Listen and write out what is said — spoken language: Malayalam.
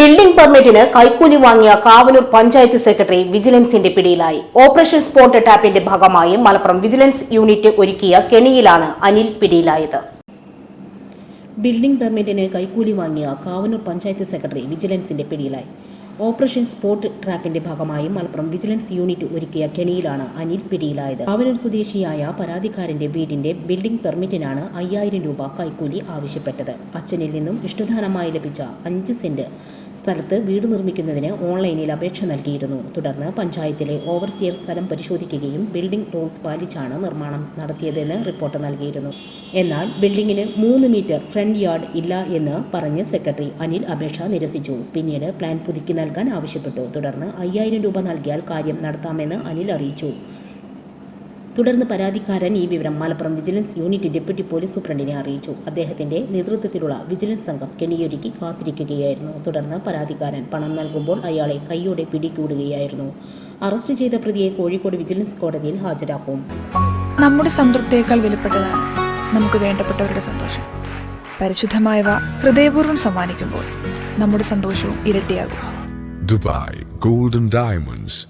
ബിൽഡിംഗ് പെർമിറ്റിന് കൈക്കൂലി വാങ്ങിയ കാവനൂർ പഞ്ചായത്ത് സെക്രട്ടറി വിജിലൻസിന്റെ പിടിയിലായി. ഓപ്പറേഷൻ സ്പോട്ട് ടാപ്പിന്റെ ഭാഗമായി മലപ്പുറം വിജിലൻസ് യൂണിറ്റ് ഒരുക്കിയ കെണിയിലാണ് അനിൽ പിടിയിലായത്. ബിൽഡിംഗ് പെർമിറ്റിന് കൈക്കൂലി വാങ്ങിയ കാവനൂർ പഞ്ചായത്ത് സെക്രട്ടറി വിജിലൻസിന്റെ പിടിയിലായി. ഓപ്പറേഷൻ സ്പോട്ട് ട്രാപ്പിന്റെ ഭാഗമായി മലപ്പുറം വിജിലൻസ് യൂണിറ്റ് ഒരുക്കിയ കെണിയിലാണ് അനിൽ പിടിയിലായത്. കാവനൂർ സ്വദേശിയായ പരാതിക്കാരന്റെ വീടിന്റെ ബിൽഡിംഗ് പെർമിറ്റിനാണ് അയ്യായിരം രൂപ കൈക്കൂലി ആവശ്യപ്പെട്ടത്. അച്ഛനിൽ നിന്നും ഇഷ്ടദാനമായി ലഭിച്ച അഞ്ച് സെന്റ് സ്ഥലത്ത് വീട് നിർമ്മിക്കുന്നതിന് ഓൺലൈനിൽ അപേക്ഷ നൽകിയിരുന്നു. തുടർന്ന് പഞ്ചായത്തിലെ ഓവർസിയർ സ്ഥലം പരിശോധിക്കുകയും ബിൽഡിംഗ് റൂൾസ് പാലിച്ചാണ് നിർമ്മാണം നടത്തിയതെന്ന് റിപ്പോർട്ട് നൽകിയിരുന്നു. എന്നാൽ ബിൽഡിംഗിന് മൂന്ന് മീറ്റർ ഫ്രണ്ട് യാർഡ് ഇല്ല എന്ന് പറഞ്ഞ് സെക്രട്ടറി അനിൽ അപേക്ഷ നിരസിച്ചു. പിന്നീട് പ്ലാൻ പുതുക്കി നൽകാൻ ആവശ്യപ്പെട്ടു. തുടർന്ന് അയ്യായിരം രൂപ നൽകിയാൽ കാര്യം നടത്താമെന്ന് അനിൽ അറിയിച്ചു. തുടർന്ന് പരാതിക്കാരൻ ഈ വിവരം. Malappuram vigilance unit deputy police സൂപ്രണ്ടിനെ അറിയിച്ചു. അദ്ദേഹത്തിന്റെ നേതൃത്വത്തിലുള്ള വിജിലൻസ് സംഘം കെണിയൊരുക്കി കാത്തിരിക്കുകയായിരുന്നു. തുടർന്ന് പരാതിക്കാരൻ പണം നൽകുമ്പോൾ അയാളെ കൈയോടെ പിടികൂടുകയായിരുന്നു. അറസ്റ്റ് ചെയ്ത പ്രതിയെ കോഴിക്കോട് വിജിലൻസ് കോടതിയിൽ ഹാജരാക്കും. നമ്മുടെ സംതൃപ്തിയേക്കാൾ വിലപ്പെട്ടതാണ് നമുക്ക് വേണ്ടപ്പെട്ടവരുടെ സന്തോഷം. പരിശുദ്ധമായവ ഹൃദയപൂർവം സമ്മാനിക്കുമ്പോൾ നമ്മുടെ സന്തോഷവും ഇരട്ടിയാകും. Dubai golden Diamonds,